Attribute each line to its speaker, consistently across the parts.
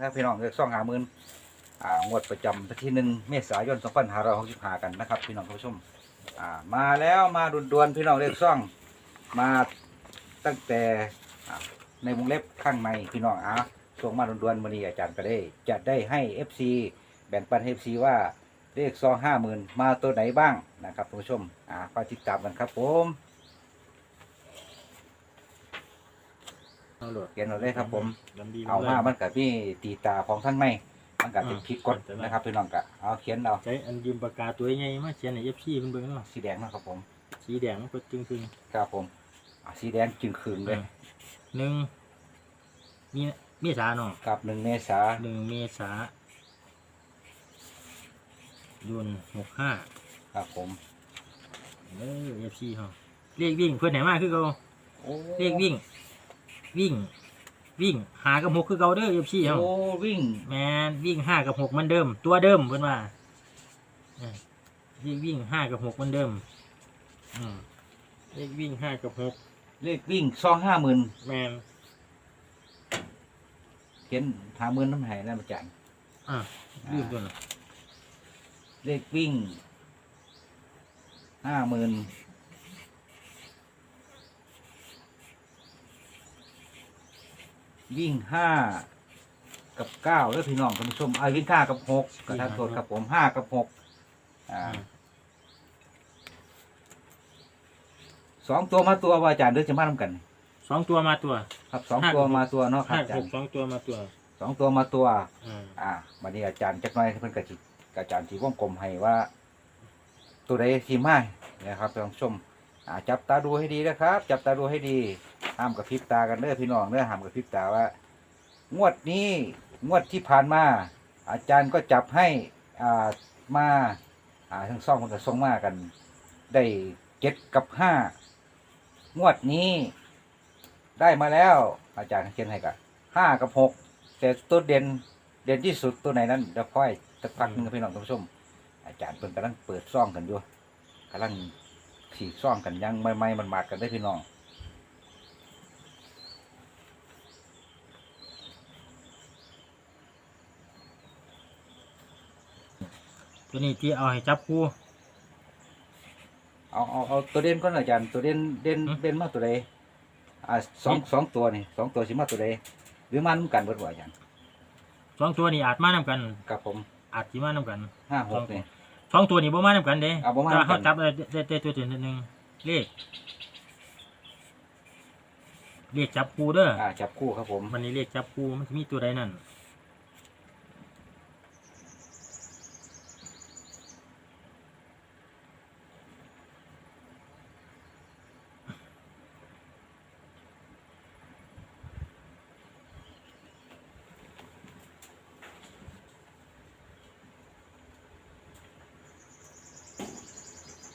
Speaker 1: ถ้าพี่น้องเลขซ่องหาหมื่นอ่างวดประจำวันที่หนึ่งเมษายน2565กันนะครับ พี่น้องผู้ชมอ่ามาแล้วมาด่วนๆพี่น้องเลขซ่องมาตั้งแต่อ่าในวงเล็บข้างในพี่น้องอะส่งมาด่วนๆวันนี้อาจารย์ก็ได้จะได้ให้ FC แบ่งปันให้ FC ว่าเลขซองห้าหมื่นมาตัวไหนบ้างนะครับท่านผู้ชมอ่าคอยติดตามกันครับผม
Speaker 2: เอาโหลด
Speaker 1: เขียนเอาเลยครับ ผม
Speaker 2: ดำดี
Speaker 1: เอามามันกับพี่ตีตาของท่านไหมมันกับเป็น
Speaker 2: อ่า
Speaker 1: ผิดกฎ
Speaker 2: แต่ว่า
Speaker 1: นะครับพี่น้องกะเอาเขียนเอา
Speaker 2: ใช้อันยืมปากกาตัวใหญ่มาเขียนในเอฟซีเพิ่นเบิ่งเนาะ
Speaker 1: สีแดงนะครับผม
Speaker 2: สีแดงมันก็จึงคึง
Speaker 1: ครับผมอ่าสีแดงจึงคืนเลย
Speaker 2: หนึ่งมีเมษาเนาะ
Speaker 1: กับหนึ่งเมษา
Speaker 2: หนึ่งเมษาโยนหกห้า
Speaker 1: ครับผม
Speaker 2: เออเอฟซีเฮาเรียกวิ่งเพื่อนไหนมาคือเก่า
Speaker 1: โอ้
Speaker 2: เรียกวิ่ง วิ่ง วิ่งหากับหกคือเก่าเด้อเอฟซีเฮา
Speaker 1: โอ้วิ่ง
Speaker 2: แมนวิ่งห้ากับหกเหมันเดิม ตัวเดิมเพื่อนว่าเออเรียกวิ่งห้ากับหกเหมันเดิม อืมเรียกวิ่งห้ากับหก
Speaker 1: เลขวิ่งซองห้าหมื่น
Speaker 2: แมน
Speaker 1: เขียนหาหมื่นน้ำหายแล้วอาจารย์
Speaker 2: อะลืมตัวน่ะ
Speaker 1: เลขวิ่งห้าหมื่น วิ่งห้ากับเก้าแล้วพี่น้องท่านผู้ชมเอาวิ่งห้ากับหกกระทัดโทษครับผมห้ากับหกอ่า
Speaker 2: อ่า
Speaker 1: สองตัวมาตัวว่าอาจารย์เดือจะมาทำกัน
Speaker 2: สองตัวมาตัว
Speaker 1: ครับสอง
Speaker 2: ห้า
Speaker 1: ตัว
Speaker 2: กับหก
Speaker 1: มาตัวเนาะครับ
Speaker 2: ห้า
Speaker 1: อาจา
Speaker 2: ห
Speaker 1: ร
Speaker 2: ก
Speaker 1: ย์
Speaker 2: สองตัวมาตัว
Speaker 1: สองตัวมาตัว
Speaker 2: อ่า
Speaker 1: อ่าวันนี้อาจารย์จักหน่อยเพิ่นกระจิอาจารย์สีวงกลมให้ว่า ตัวใดทีมานะครับท่านผู้ชมอ่าจับตาดูให้ดีนะครับ จับตาดูให้ดี ห้ามกับพริบตากันเด้อพี่น้องเด้อห้ามกับพริบตาว่า งวดนี้งวดที่ผ่านมา อาจารย์ก็จับให้อ่ามาอ่าทั้งสองคนก็ส่งมากัน ได้เจ็ดกับห้างวดนี้ ได้มาแล้ว อาจารย์เขียนให้กับห้ากับหกแต่ตัวเด่นเด่นที่สุดตัวไหนนั้นเดี๋ยวค่อยสักพักหนึงพี่น้องท่านผู้ชม อาจารย์เพิ่นกำลังเปิดซ่องกันอยู่กำลังฉีกซ่องกันยังไม่ไม่มันมาดกันได้อพี่น้อง
Speaker 2: ตัวนี้ที่เอาให้จับคู่
Speaker 1: เอาเอาเอาตัวเด่นก่อนอาจารย์ตัวเด่นเด่น
Speaker 2: อืม
Speaker 1: เด่นมาตัวใดอ่าสองสองตัวนี่สองตัวสิมาตัวใดหรือมันกันเบิดบ่อาจารย์
Speaker 2: สองตัวนี้อาจมานำกัน
Speaker 1: กับผม
Speaker 2: อาจสิมานำกัน
Speaker 1: ห้าหกนี่
Speaker 2: สองตัวนี้บ่มานำกันเด้
Speaker 1: อ่าบ่มานำกัน
Speaker 2: แต่เขาจับได้ได้ได้ตัวตัวหนึ่งเลขเลขจับคู่เด้อ
Speaker 1: อ่าจับคู่ครับผม
Speaker 2: มันนี่เลขจับคู่มันสิมีตัวใดนั่น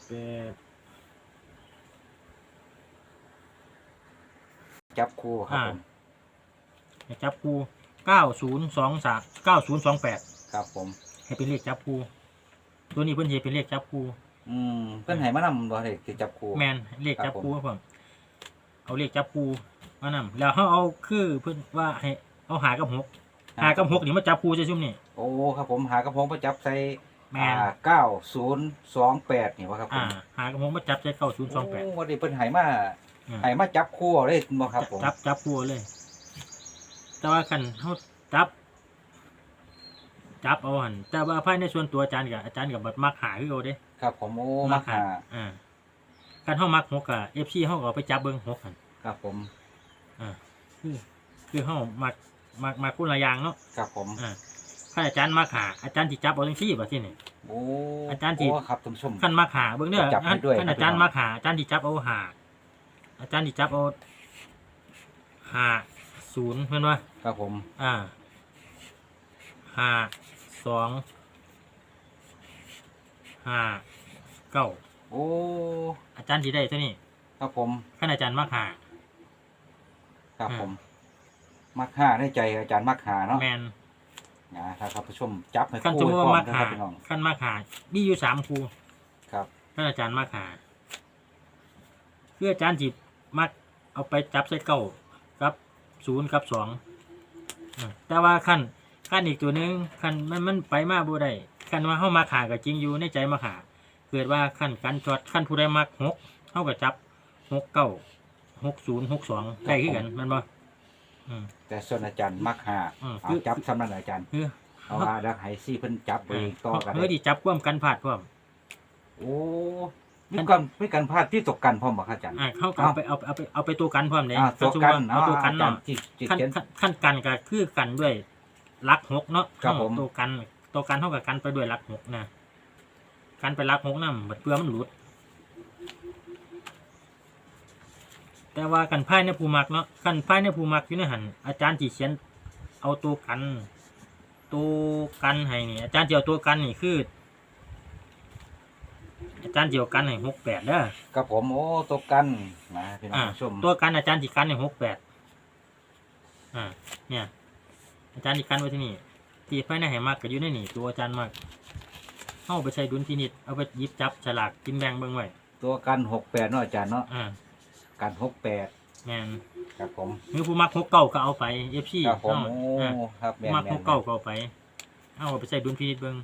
Speaker 2: แปด
Speaker 1: จับคู่ครับผม
Speaker 2: ให้จับคู่เก้าศูนย์สองสามเก้าศูนย์สองแปด
Speaker 1: ครับผม
Speaker 2: ให้เป็นเลขจับคู่ตัวนี้เพิ่นสิให้เป็นเลขจับคู่
Speaker 1: อืมเพิ่นให้มานำบ่ได้สิจับคู่
Speaker 2: แมนเลขจับ
Speaker 1: ครับผม
Speaker 2: คู่ครับผมเอาเลขจับคู่มานำแล้วเขาเอาคือเพิ่นว่าให้เอาหากับหกหากับหกนี่มาจับคู่ใช่ชุ่มนี่
Speaker 1: โอ้ครับผมหากระผมมาจับใส่
Speaker 2: แม่น
Speaker 1: อ่าเก้าศูนย์สองแปดนี่วะครับผ
Speaker 2: อ่ามหากับหกมาจับใช้เก้าศูนย์สองแปด
Speaker 1: โวันนี้เพิ่นให้มาให้มาจับคู่เลยบ่ครับผม
Speaker 2: จับจับคู่เลย แต่ว่าคันเขาจับ จับเอาหันแต่ว่าภายในส่วนตัวอาจารย์กับอาจารย์กับบัดมักหาคือเอาเด้
Speaker 1: ครับผมโอ้มาหา
Speaker 2: อ่าการเฮามักหกอะเอฟซีเฮาก็เอาไปจับเบิ่งหกหัน
Speaker 1: ครับผม
Speaker 2: อ่าคือคือเฮามักมักมักคนละอย่างเนาะ
Speaker 1: ครับผม
Speaker 2: อ่า ถ้าอาจารย์มักหาอาจารย์สิจับเอาจังซี่บ่ที่นี่
Speaker 1: โอ้
Speaker 2: อาจารย์ที่
Speaker 1: โอ้ครับท่านผู้ชม
Speaker 2: คันมักหาเบิ่งเด้อ
Speaker 1: จับให้ด้วย
Speaker 2: คันอาจารย์มักหาอาจารย์สิจับเอาหาอาจารย์สิจับเอาหาศูนย์เห็นบ่
Speaker 1: ครับผม
Speaker 2: อ่าห้าสองห้าเก้า
Speaker 1: โอ้
Speaker 2: อาจารย์ที่ได้เท่านี้
Speaker 1: ครับผม
Speaker 2: ขั้นอาจารย์มักหา
Speaker 1: ครับ
Speaker 2: อ่า
Speaker 1: ผม มักหาในใจอาจารย์มักหาเนาะ
Speaker 2: แมน
Speaker 1: นะครับท่านผู้ชมจับให้
Speaker 2: ขั้น
Speaker 1: คู่
Speaker 2: สมม
Speaker 1: ให้
Speaker 2: ติ
Speaker 1: พร้อ
Speaker 2: ว่ามมัก
Speaker 1: นะค
Speaker 2: หา
Speaker 1: รับพี่น้อง
Speaker 2: ขั้นมักหามีอยู่สามครู
Speaker 1: ครับ
Speaker 2: ขั้นอาจารย์มักหาคืออาจารย์จีมักเอาไปจับใส่เก้ากับศูนย์กับสองอ่าแต่ว่าขั้นขั้นอีกตัวหนึงขั้นมันมันไปมาบ่ได้ขั้นว่าเฮามาขาก็จริงอยู่ในใจมาขาเกิดว่าขั้นกันจอดขั้นผู้ใดมักหกเฮาก็จับหกเก้าหกศูนย์หกสองได้คือกันแมันบ่ อืม
Speaker 1: แต่ส่วนอาจารย์มักหา
Speaker 2: อืม
Speaker 1: เอาจับสำนักอาจารย์
Speaker 2: คือ
Speaker 1: เอาว่าดักไฮซี่เพิ่นจับไปต่อกัน
Speaker 2: เฮ้ยดิจับความกันพลาดพร้อม
Speaker 1: โอ้มีกันมีกันพลาดที่ตกกันพร้อมบ่ครับอาจารย์
Speaker 2: อ่าเขาก็เอาไปเอาเอาไปเอาไปตัวกันพร้อมเลย
Speaker 1: อ่าตัวกัน
Speaker 2: เอาตัวกัน
Speaker 1: อาจาร
Speaker 2: เนาะ
Speaker 1: ย์ที่ที่
Speaker 2: ขั้น
Speaker 1: เขียน
Speaker 2: ขั้นขั้นกันก็คือกันด้วยลักหกเนาะ
Speaker 1: ครับผม
Speaker 2: ตัวกันตัวกันเท่ากับกันไปด้วยลักหกนะกันไปลักหกนั่นบัดเปลือมันหลุด แต่ว่ากันไพ่ในภูมักเนาะกันไพ่ในภูมักอยู่ในหันอาจารย์ที่เขียนเอาตัวกันตัวกันให้นี่อาจารย์เจียวตัวกันนี่คือ อาจารย์เจียวกันให้หกแปดเด้อ
Speaker 1: กับผมโอ้ตกกันนะพี่น้อง
Speaker 2: อ่า
Speaker 1: ผู้ชม
Speaker 2: ตัวกันอาจารย์จีกันในหกแปดอ่าเนี่ย อาจารย์จีกันไว้ที่นี่ที่ไฟในไหมากก็อยู่ในนี่ตัวอาจารย์มากเข้าไปใช้ดุลพินิจเอาไปหยิบจับฉลากกินแบ่งเบิ่งไว้
Speaker 1: ตัวกันหกแปดเนาะอาจารย์เนาะ
Speaker 2: อ่า
Speaker 1: กันหกแปด
Speaker 2: แม่น
Speaker 1: ครับผม
Speaker 2: หรือผู้มักหกเก้าก็เอาไปเอฟซี
Speaker 1: ครับผมโอ้
Speaker 2: อ่า
Speaker 1: ครับแม่
Speaker 2: ผู้
Speaker 1: น
Speaker 2: มัก
Speaker 1: แม่
Speaker 2: ห
Speaker 1: น
Speaker 2: กเก้าก็เอาไป เอาไปใช้ดุลพินิจเบิ่ง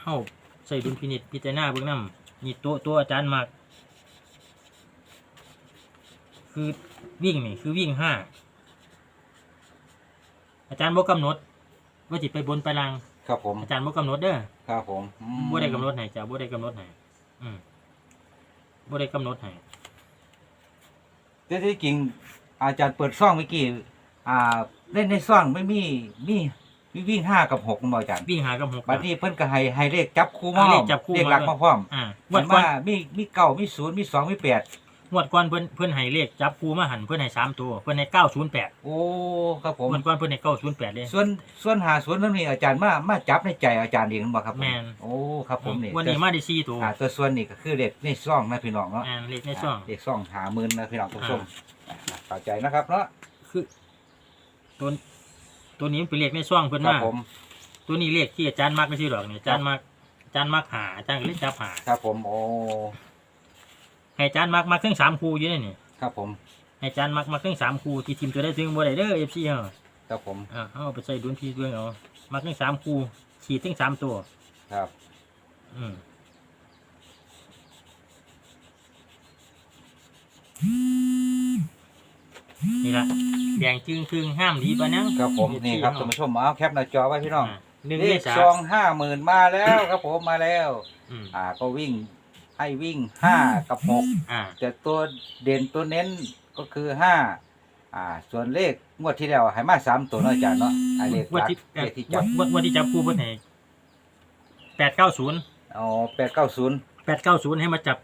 Speaker 2: เข้าใส่ดุลพินิจพิจารณาเบิ่งนํนี่ตัวตัวอาจารย์มากคือวิ่งนี่คือวิ่งห้าอาจารย์บ่กำหนด ว่าจิไปบนไปล่าง
Speaker 1: ครับผม
Speaker 2: อาจารย์บ่กำหนดเด้อ
Speaker 1: ครับผมอืม
Speaker 2: บ่ได้กำหนดให้จ้ะบ่ได้กำหนดให้อืม บ่ได้กำหนดให้
Speaker 1: แต่ที่จริงอาจารย์เปิดซ่องเมื่อกี้อ่าเล่นในซ่องไม่มีมีมีวิ่งห้ากับหกมั้งอาจารย์
Speaker 2: วิ่งหากับหก
Speaker 1: บัดนี้เพิ่นก็ให้ให้เลขจับคู่มา
Speaker 2: ให้เลขจับคู่
Speaker 1: เลขหลัก
Speaker 2: มา
Speaker 1: มาพร้อม
Speaker 2: อ่า
Speaker 1: มั
Speaker 2: งวด
Speaker 1: น
Speaker 2: ก่อน
Speaker 1: ว่ามีมีเก้ามีศูนย์มีสองมีแปด
Speaker 2: งวดก่อนเพิ่นเพิ่นให้เลขจับคู่มาหันเพิ่นให้สามตัวเพิ่นให้เก้าศูนย์แปด
Speaker 1: โอ้ครับผม
Speaker 2: งวดก่อนเพิ่นให้เก้าศูนย์แปดเลย
Speaker 1: ส่วนส่วนหาส่วนนั้นนี่อาจารย์มามาจับในใจอาจารย์เองบ่ครับผ
Speaker 2: แม่น
Speaker 1: โอ้ครับผมนี่
Speaker 2: วันนี้มาได้สี่ตัว
Speaker 1: อ่าตัวส่วนนี่ก็คือเลขในซ่องนะพี่น้องเนาะ
Speaker 2: อ่าเลขในช่อง
Speaker 1: เลขซ่องหาหมื่นนะพี่น้องทุกท่านเข้าใจนะครับเนาะ
Speaker 2: คือตัวตัวนี้มันเป็นเลขในช่องเพิ่น
Speaker 1: ครับ
Speaker 2: มา
Speaker 1: ผม
Speaker 2: ตัวนี้เลขที่อาจารย์มักไม่ใช่หรอกเนี่ยอาจารย์มักอาจารย์มักหาอาจารย์ก็เลยจับหา
Speaker 1: ครับผมโอ้
Speaker 2: ให้อาจารย์มักมักทั้งสามคู่อยู่ในนี่
Speaker 1: ครับผม
Speaker 2: ให้อาจารย์มักมักทั้งสามคู่ที่ทีมตัวได้ถึงบ่ได้เด้อ FC เฮา
Speaker 1: ครับผม
Speaker 2: อ่าเอาไปใส่ดุลพินิจเบิ่งเอามักทั้งสามคู่ฉีดทั้งสามตัว
Speaker 1: ครับ
Speaker 2: อืมนี่ละแดงจึงครึ่งห้ามดีปะนัง
Speaker 1: ครับผมนี่ครับท่านผู้ชมเอาแคปหน้าจอไว้พี่น้อง
Speaker 2: อ่าหนึ่ง
Speaker 1: เล
Speaker 2: เม
Speaker 1: ข
Speaker 2: ษา
Speaker 1: ซองห้าหมื่นมาแล้วครับผมมาแล้ว
Speaker 2: อืม
Speaker 1: อ่าก็วิ่ง ไอ้วิ่งห้ากับหก
Speaker 2: อ่
Speaker 1: แต่ตัวเด่นตัวเน้นก็คือห้าอ่า ส่วนเลขงวดที่แล้วให้มาสามตัวนาอาจารเนาะไอ้เลข
Speaker 2: งว
Speaker 1: ดรัก
Speaker 2: ที่
Speaker 1: เลขที่จับง
Speaker 2: วดวดที่จับคู่เพิ่อไห้แปดเก้าศูนย์
Speaker 1: อ๋อแปดเก้าศูนย์
Speaker 2: แปดเก้าศูนย์ให้มาจับ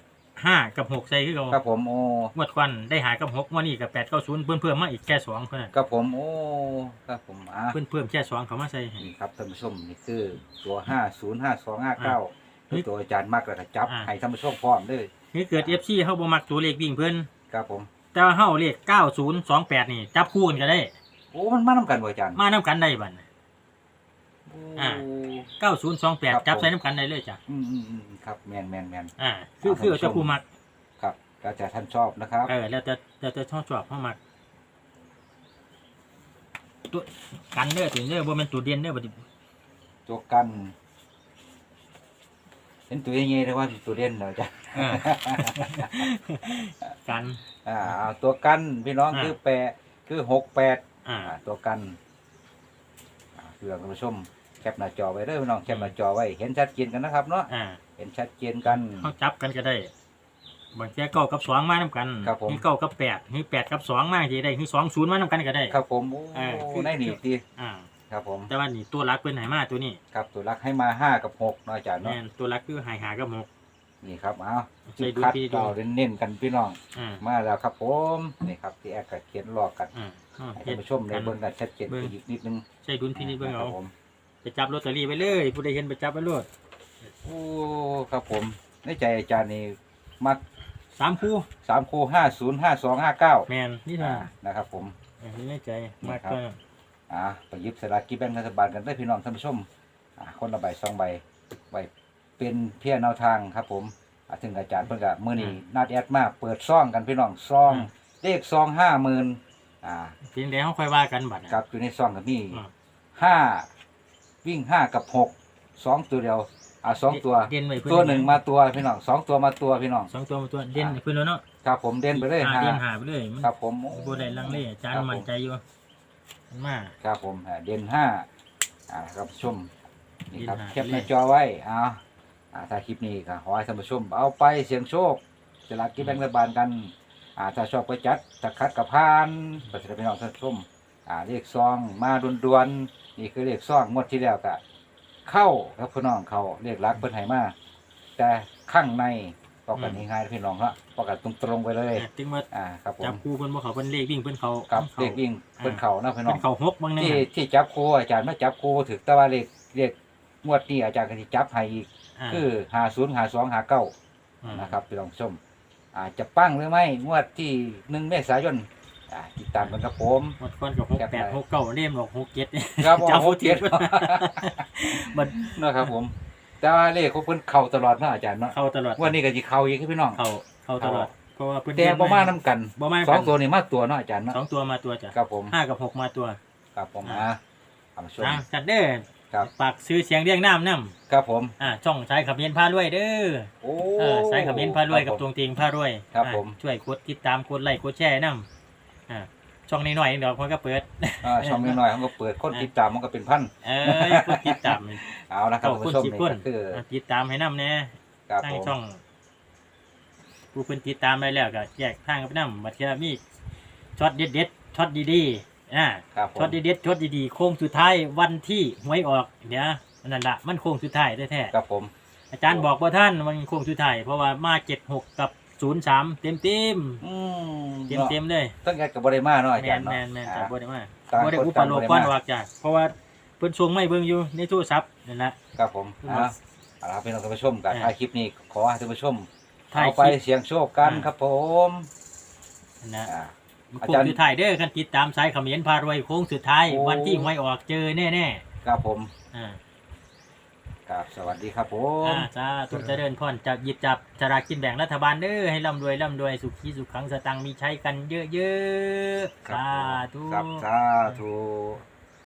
Speaker 2: ห้ากับหกใส่ขึ้นครัเรา
Speaker 1: บผมโอ้
Speaker 2: งวดควันได้หายกับหกงวดนี้กับแปดเก้าศูนย์เพิ่มเพิ่มมาอีกแค่สองเท่านั้น
Speaker 1: ครับผมโอ้ครับผมอะ
Speaker 2: เพิ่มเพิ่มแค่สองเขามาใส่
Speaker 1: นี่ครับท่านผู้ชมนี่คือตัวห้าศูนย์ห้าสองห้าเก้า ตัวอาจารย์มักแล้วก็จับให้ท่านผู้ชมพร้อมเลย
Speaker 2: นี่เกิดเอฟซีเฮาบ่มักตัวเลขวิ่งเพิ่น
Speaker 1: ครับผม
Speaker 2: แต่ว่าเฮาเลขเก้าศูนย์สองแปดนี่ จับคู่กันก็ได้
Speaker 1: โอ้ มันมานํกันบ่อาจารย์
Speaker 2: มานํกันได้บัด
Speaker 1: น่ะ
Speaker 2: อ่าศูนย์สองแปดจับใส่น้ำกันได้เลยจ้ะ
Speaker 1: อืมอืมอืมครับแมนแมนแมน
Speaker 2: อ่า คือคือเอาจะคู่มัก
Speaker 1: ครับแล้วแต่ท่านชอบนะครับ
Speaker 2: เออแล้วแต่แล้ชอบชอบพ่อามาตัวกันเนื้อถึงเนื้อบ่แม่นตัวเด่นเนื้อบ่ดิ
Speaker 1: ตัวกัน เห็นตัวยังไงเลยว่าตัวเด่นเหรออาจารย์
Speaker 2: เออกัน
Speaker 1: อ่าเอาตัวกันพี่น้อง
Speaker 2: อ่า
Speaker 1: คือแปดคือหกแปด
Speaker 2: อ่า
Speaker 1: อ่าตัวกันอ่าเพื่อคุณผู้ชมแคปหน้าจอไว้เด้อพี่น้องแคปหน้าจอไว้เห็นชัดเจนกันนะครับเนาะ
Speaker 2: อ่า
Speaker 1: เห็นชัดเจนกัน
Speaker 2: เขาจับกันก็ได้บางทีเก้ากับสองมาน้ำกัน
Speaker 1: ครับผม
Speaker 2: นี่เก้ากับแปดนี่แปดกับสองมาทีได้นี่สองศูนย์มาน้ำกันก็ได้
Speaker 1: ครับผมโอ้
Speaker 2: อ่าคือ
Speaker 1: ได้หนีตี
Speaker 2: อ่า
Speaker 1: ครับผม
Speaker 2: แต่ว่านี่ตัวรักเป็นไหนมาตัวนี้
Speaker 1: ครับตัวรักให้มาห้ากับหกเนาะอาจารย์
Speaker 2: แม่
Speaker 1: เนาะ
Speaker 2: นตัวรักคือหายหากับหก
Speaker 1: นี่ครับเอา
Speaker 2: ใส่ดู
Speaker 1: คัด
Speaker 2: ดีดู
Speaker 1: เราเน้นๆกันพี่น้อง
Speaker 2: อ่า
Speaker 1: มาแล้วครับผมนี่ครับที่แอร์ก็เขียนรอกัน
Speaker 2: อ่าอ่า
Speaker 1: ให้
Speaker 2: เฮ็
Speaker 1: ท่าน
Speaker 2: ด
Speaker 1: ผู้ชมในเบิ่งกันชัดเจน
Speaker 2: เบิ่ง
Speaker 1: อีกนิดนึง
Speaker 2: ใช้ดุลพินิจเบิ่ง
Speaker 1: ค
Speaker 2: เอา
Speaker 1: รับผม
Speaker 2: ไปจับลอตเตอรี่ไปเลยผู้ใดเห็นไปจับไปรวด
Speaker 1: โอ้ครับผมในใจอาจารย์นี่มัก
Speaker 2: สามคู่
Speaker 1: สามคูห้าศูนย์ห้าสองห้าเก้า
Speaker 2: แมนนี่เท่านั้น
Speaker 1: นะครับผม
Speaker 2: อ่านี่ในใจมาก
Speaker 1: ครับ
Speaker 2: ก็
Speaker 1: อ่าไปหยิบสลากกินแบ่งรัฐบาลกันได้พี่น้องท่านผู้ชมอ่าคนละใบสองใบใบเป็นเพียแนวทางครับผมอ่าถึงอาจารย์เพิ่นก็มื้อนี้นัดแอดมาเปิดซ่องกันพี่น้องซ่องเลขซองห้าหมื่นอ่า
Speaker 2: เพียงใดเฮาค่อยว่ากันบัดน่ะ
Speaker 1: กับอยู่ในซองกับนี่
Speaker 2: อ่า
Speaker 1: ห้าวิ่งห้ากับหกสองตัวเดียวอ่าสองตัว
Speaker 2: เด่นไว้เพิ่
Speaker 1: ตัวหนึ่งมาตัวพี่น้องสองตัวมาตัวพี่น้อง
Speaker 2: สองตัวมาตัวเด่นให้เพิ่นแล้วเนาะ
Speaker 1: ครับผมเด่นไปเลย
Speaker 2: อ่า
Speaker 1: ห้า
Speaker 2: เด่นหาไปเลยมัน
Speaker 1: ครับผม
Speaker 2: บ่ได้ลังเลอาจารย์มั่นใจอยู่ มันมา
Speaker 1: ครับผมอ่าเด่นห้าอ่าครับชมนี่ครับ
Speaker 2: เด่นห้า
Speaker 1: แคปหน้าจอไว้เอาอ่าถ้าคลิปนี้ก็ขอให้ท่านผู้ชม เอาไปเสี่ยงโชคสลากกินแบ่งรัฐบาลกันอ่าถ้าชอบก็จัดถ้าคัดกับพานก็จะได้พี่น้องท่านผู้ชมอ่าเลขซองมาดวนๆนี่คือเลขซองงวดที่แล้วก็เข้าครับพี่น้องเขาเลขรักเพิ่นให้มาแต่ข้างใน ก็กันง่ายๆพี่น้องละประกาศตรงๆไปเลย
Speaker 2: อ่าถึงว่า
Speaker 1: อ่าครับผ
Speaker 2: จับ
Speaker 1: ม
Speaker 2: คู่เพิ่นบ่เขาเพิ่นเลขวิ่งเพิ่นเขา
Speaker 1: กับ
Speaker 2: เขา
Speaker 1: เลขวิ่งเพิ่นเขานะพี่น้
Speaker 2: เพิ่
Speaker 1: อง
Speaker 2: นเขาหกบางแน่
Speaker 1: ที่ที่จับครูอาจารย์มาจับครูถึกแต่ว่าเลขเลขงวดนี้อาจารย์ก็สิจับให้อีกาคือหาศูนย์หาสองหาเก้าานะครับพี่น้องชมอาจจะปั้งหรือไม่งวดที่หนึ่งเมษายนอ่าติดตามกันครับผม
Speaker 2: หมดก่อนกับหกแปดหกเก้าเล่มออกหกเจ็ด
Speaker 1: ครับ
Speaker 2: จับ
Speaker 1: โอ้
Speaker 2: ผู้
Speaker 1: โห
Speaker 2: เจ็ด
Speaker 1: เจ็ด
Speaker 2: มัน
Speaker 1: นะครับผม แต่ว่าเลขของเพิ่นเข้าตลอดเนาะอาจารย์เนาะ
Speaker 2: เข้าตลอด
Speaker 1: งวันนี้ก็สิเข้าอีกคือพี่น้อง
Speaker 2: เข้าเข้าตลอด เพราะว่าเพิ่น
Speaker 1: แต่บ่มานํกัน
Speaker 2: บ่มา
Speaker 1: สอง
Speaker 2: กัน
Speaker 1: ตัวนี่มาตัวเนาะอาจารย์เนาะ
Speaker 2: สองตัวมาตัวจ้ะ
Speaker 1: ครับผม
Speaker 2: ห้ากับหกมาตัว
Speaker 1: ครับผม
Speaker 2: อ่า
Speaker 1: อะเอามาชม
Speaker 2: อะจัดเด้อ
Speaker 1: ครับ
Speaker 2: ฝากซื้อเสียงเรียงน้ำน้
Speaker 1: ครับผมำ
Speaker 2: อ่าช่องสายขับเย็นพารวยเด้อ
Speaker 1: โอ้
Speaker 2: เออสายขับเย็นพารวยกับ
Speaker 1: ค
Speaker 2: ต
Speaker 1: รั
Speaker 2: ว
Speaker 1: ผม
Speaker 2: งเตียงพารวย
Speaker 1: ครับ
Speaker 2: อ่า
Speaker 1: ผม
Speaker 2: ช่วยกดติดตามกดไลค์กดแชร์น้ำอ่า ช่องนี้หน่อยๆเดี๋ยวมันก็เปิด
Speaker 1: อ่าช่องน้อยๆเขาก็เปิดคนติดตามมันก็เป็นพัน
Speaker 2: เอ้ยกดติดตาม
Speaker 1: เอานะครับ
Speaker 2: เก้า
Speaker 1: ท่าน
Speaker 2: คน
Speaker 1: ผู้ชม
Speaker 2: สิบ
Speaker 1: นี่
Speaker 2: คน
Speaker 1: ก็คือ
Speaker 2: อะติดตามให้น้ำแน่
Speaker 1: ครับ
Speaker 2: ทาง
Speaker 1: ผม
Speaker 2: ช่องผู้เพิ่นติดตามไปแล้วก็แยกทางกับน้ำบัดเทื่อมีช็อตเด็ดเด็ดๆช็อตดีๆอ่า
Speaker 1: ครับผม
Speaker 2: ช็อตเด็ดเด็ดๆช็อตดีๆโค้งสุดท้ายวันที่หวยออกเดี๋ยวนั่นละมันโค้งสุดท้ายแท้
Speaker 1: ครับผม
Speaker 2: ๆอาจารย์บอกว่าท่านมันโค้งสุดท้ายเพราะว่ามาเจ็ดหกกับ ศูนย์สามเต็มเต็ม
Speaker 1: อืม
Speaker 2: เต็มเต็มๆเลย
Speaker 1: ตั้งแต่กับบริมาเนาะอา
Speaker 2: แม
Speaker 1: จาร
Speaker 2: น
Speaker 1: ย์
Speaker 2: แม
Speaker 1: เนาะ
Speaker 2: นแมน
Speaker 1: อ่า
Speaker 2: จากบ่ได้มา
Speaker 1: ต่าง
Speaker 2: บ่ได้
Speaker 1: คน
Speaker 2: อุป
Speaker 1: ต่าง
Speaker 2: โล
Speaker 1: บ่
Speaker 2: ก
Speaker 1: ได้
Speaker 2: ก้อน
Speaker 1: มา
Speaker 2: วากจากเพราะว่าเพิ่นส่งไม่เบิ่งอยู่ในโทรศัพท์นั่นละ
Speaker 1: ครับผม
Speaker 2: อืม
Speaker 1: อ่าเอาละครับพี่น้องท่านผู้ชมกับ
Speaker 2: อ่า
Speaker 1: ท้ายคลิปนี้ขอให้ท่านผู้ชม
Speaker 2: ถ่าย
Speaker 1: เอา
Speaker 2: ค
Speaker 1: ไป
Speaker 2: ลิป
Speaker 1: เสียงโชคกัน
Speaker 2: อ่า
Speaker 1: ครับผม
Speaker 2: นั่นนะ
Speaker 1: อ่าอา
Speaker 2: โค้ง
Speaker 1: จารย์
Speaker 2: สุดท้ายเด้อกันติดตามสายเขมิ้นพารวยโค้งสุดท้าย
Speaker 1: โอ้
Speaker 2: วันที่หวยออกเจอแน่
Speaker 1: ครับผม
Speaker 2: ๆอ่า
Speaker 1: ครับสวัสดีครับผม
Speaker 2: อ่าจ้าทุกเจริญพรจับหยิบจับสลากกินแบ่งรัฐบาลเด้อให้ร่ำรวยร่ำรวยสุขีสุขขังสตังค์มีใช้กันเยอะๆ
Speaker 1: ครับ
Speaker 2: สา
Speaker 1: ผม
Speaker 2: ธุ
Speaker 1: ครับสาธุ